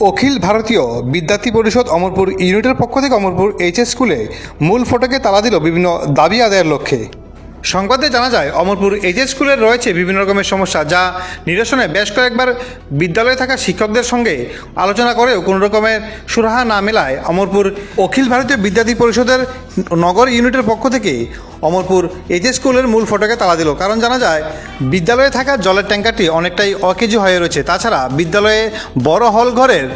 অখিল ভারতীয় বিদ্যার্থী পরিষদ অমরপুর ইউনিটের পক্ষ থেকে অমরপুর এইচএস স্কুলে মূল ফটকে তালা দিল বিভিন্ন দাবি আদায়ের লক্ষ্যে। সংবাদে জানা যায়, অমরপুর এইচএস স্কুলের রয়েছে বিভিন্ন রকমের সমস্যা যা নিরসনে বেশ কয়েকবার বিদ্যালয়ে থাকা শিক্ষকদের সঙ্গে আলোচনা করেও কোনো রকমের সুরাহা না মেলায় অমরপুর অখিল ভারতীয় বিদ্যার্থী পরিষদের নগর ইউনিটের পক্ষ থেকে অমরপুর এইচএস স্কুলের মূল ফটকে তালা দিল। কারণ জানা যায়, বিদ্যালয়ে থাকা জলের ট্যাঙ্কারটি অনেকটাই অকেজি হয়ে রয়েছে। তাছাড়া বিদ্যালয়ে বড় হল ঘরের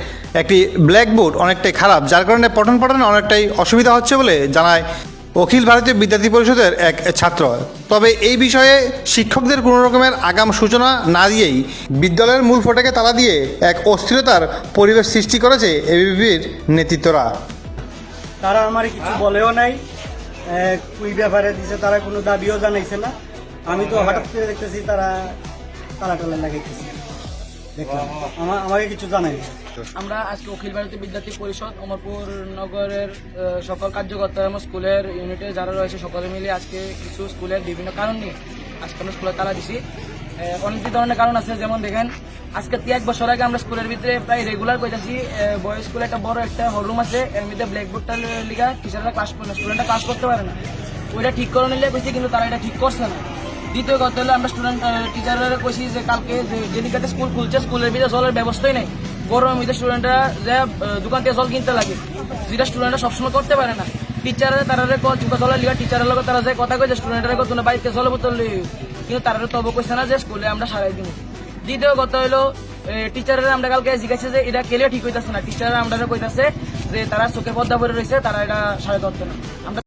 একটি ব্ল্যাকবোর্ড অনেকটাই খারাপ, যার কারণে পঠন পাঠনে অনেকটাই অসুবিধা হচ্ছে বলে জানায় অখিল ভারতীয় বিদ্যার্থী পরিষদের এক ছাত্র। তবে এই বিষয়ে শিক্ষকদের কোনো রকমের আগাম সূচনা না দিয়েই বিদ্যালয়ের মূল ফটকে তালা দিয়ে এক অস্থিরতার পরিবেশ সৃষ্টি করেছে এবিপির নেতৃত্বরা। তারা আমার কিছু বলেও নাই। কুই ব্যাপারে দিছে, তারা কোনো দাবিও জানাইছে না। আমি তো হঠাৎ করে দেখতেছি তারা তালা টালা লাগাইতেছে। আমাকে কিছু জানাই। আমরা আজকে অখিল ভারতীয় বিদ্যার্থী পরিষদ, অমরপুর নগরের সকল কার্যকর্তা এবং স্কুলের ইউনিটে যারা রয়েছে, সকলে মিলে আজকে কিছু স্কুলের বিভিন্ন কারণ নিয়ে আজকে আমরা স্কুলে তালা দিছি। অনেক ধরনের কারণ আছে, যেমন দেখেন, আজকে এক বছর আগে আমরা স্কুলের ভিতরে প্রায় রেগুলার কইতাছি বয়েজ স্কুলে একটা বড় একটা হলরুম আছে, এর মধ্যে ব্ল্যাকবোর্ডটা লিখা টিচাররা ক্লাস করে না স্টুডেন্টরা ক্লাস করতে পারে না। ওইটা ঠিক করে নিলে কইছি কিন্তু তারা এটা ঠিক করছে না। দ্বিতীয় কথা হলো আমরা স্টুডেন্ট টিচাররা কইছি যে কালকে যেদিকে স্কুল খুলছে স্কুলের ভিতরে জলের ব্যবস্থাই নেই। গরমের মধ্যে স্টুডেন্টরা যে দোকান থেকে জল কিনতে লাগে, যেটা স্টুডেন্টরা সবসময় করতে পারে না। টিচাররা তারা জলের লিগা। টিচারের লোক তারা যে কথা কইছে স্টুডেন্টরা কত না বাড়িতে জল বোতল কিন্তু তারা তব কইছে না যে, স্কুলে আমরা সারাই দিব। দ্বিতীয় কথা হলো টিচাররা আমরা কালকে জিজ্ঞাসা যে, এটা কেলেও ঠিক হইতাছে না? টিচাররা আমরা কইতাছে যে, তারা চোখে পর্দা পরে রয়েছে তারা এটা সারাই করতে না আমরা